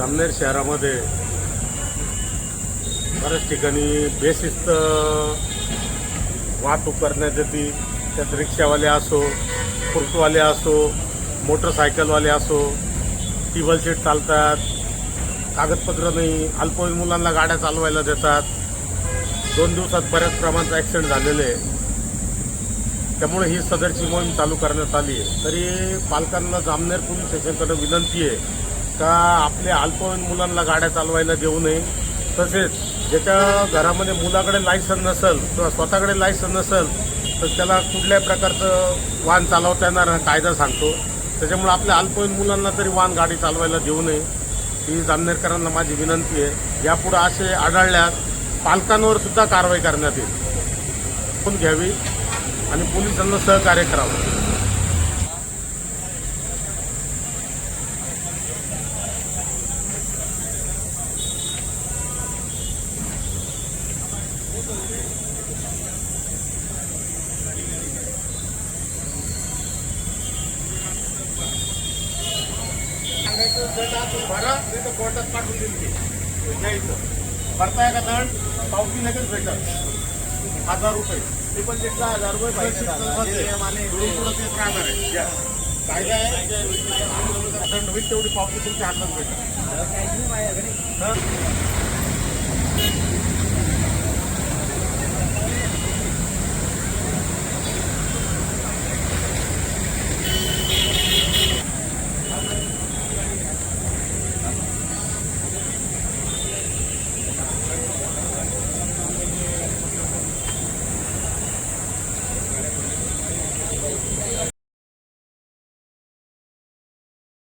जामनेर शहरामध्ये बऱ्याच ठिकाणी बेशिस्त वाहतूक करण्यात येते. त्यात रिक्षावाले असो फ्रूटवाले असो मोटरसायकलवाले असो टिबल सीट चालतात कागदपत्र नाही अल्पवयीन मुलांना गाड्या चालवायला देतात. दोन दिवसात बऱ्याच प्रमाणात ॲक्सिडेंट झालेले आहे. त्यामुळे ही सदरची मोहीम चालू करण्यात आली आहे. तरी पालकांना जामनेर पोलीस स्टेशनकडे विनंती आहे का आपल्या अल्पवयीन मुलांना गाड्या चालवायला देऊ नये? तसेच ज्याच्या घरामध्ये मुलाकडे लायसन नसेल किंवा स्वतःकडे लायसन नसेल तर त्याला कुठल्याही प्रकारचं वाहन चालवता येणार हा कायदा सांगतो. त्याच्यामुळे आपल्या अल्पवयीन मुलांना तरी वाहन गाडी चालवायला देऊ नये ही जामनेरकरांना माझी विनंती आहे. यापुढे असे आढळल्यास पालकांवर सुद्धा कारवाई करण्यात येईल. पण घ्यावी आणि पोलिसांना सहकार्य करावं. भरा नाही तर कोर्टात पाठवून घ्यायचं भरताय का दंड पावती लगेच भेटत हजार रुपये ते पण तिथला हजार रुपये आहे कायदा आहे दंड होईल तेवढी पावती तुमच्या हातात भेटत